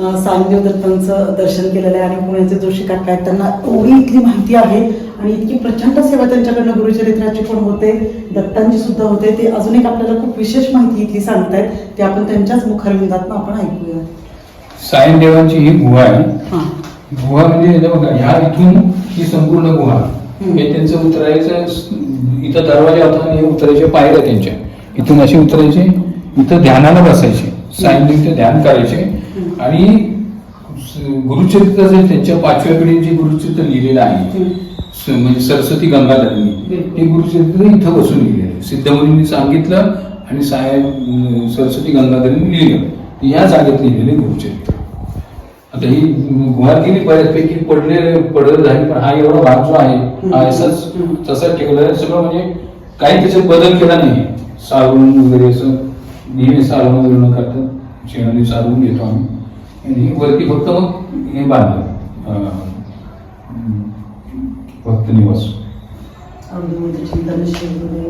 साईदेव दत्तांचं दर्शन केलेलं आहे आणि पुण्याचे जोशी काका आहेत त्यांना एवढी इथली माहिती आहे आणि इतकी प्रचंड सेवा त्यांच्याकडनं गुरुचरित्राची पण होते दत्तांची सुद्धा होते. ते अजून एक आपल्याला खूप विशेष माहिती इथली सांगतायत ते आपण त्यांच्याच मुखारविंदातनं आपण ऐकूया सायनदेवांची ही गुहा आहे. हां. गुहा म्हणजे बघा ह्या इथून ही संपूर्ण गुहा. हे त्यांचं उतरायचं इथं दरवाजा होता आणि हे उतरायचे पायऱ्या त्यांच्या. इथून असे उतरायचे इथं ध्यानाला बसायचे. सायनदेव इथं ध्यान करायचे. आणि गुरुचरित्र जे त्यांच्या पाचव्या पिढीचे गुरुचरित्र लिहिलेलं आहे म्हणजे सरस्वती गंगाधरांनी. हे गुरुचरित्र इथं बसून लिहिलेलं सिद्धमुनींनी सांगितलं आणि साहेब सरस्वती गंगाधरांनी लिहिलं. या जागेत लिहिलेले गुरुचरित्र. आता ही केली बऱ्याचपैकी पडले पडत झाली पण हा एवढा भाग जो आहे हा असाच. तसाच ठेवला आहे. सगळं म्हणजे काही त्याच्यात बदल केला नाही. सारून वगैरे असं नेहमी सारून न करता शेणाने सारून घेतो आम्ही. वरती फक्त मग हे बांधलं अं, भक्त निवास अवधूत चिंतन शिवगुरु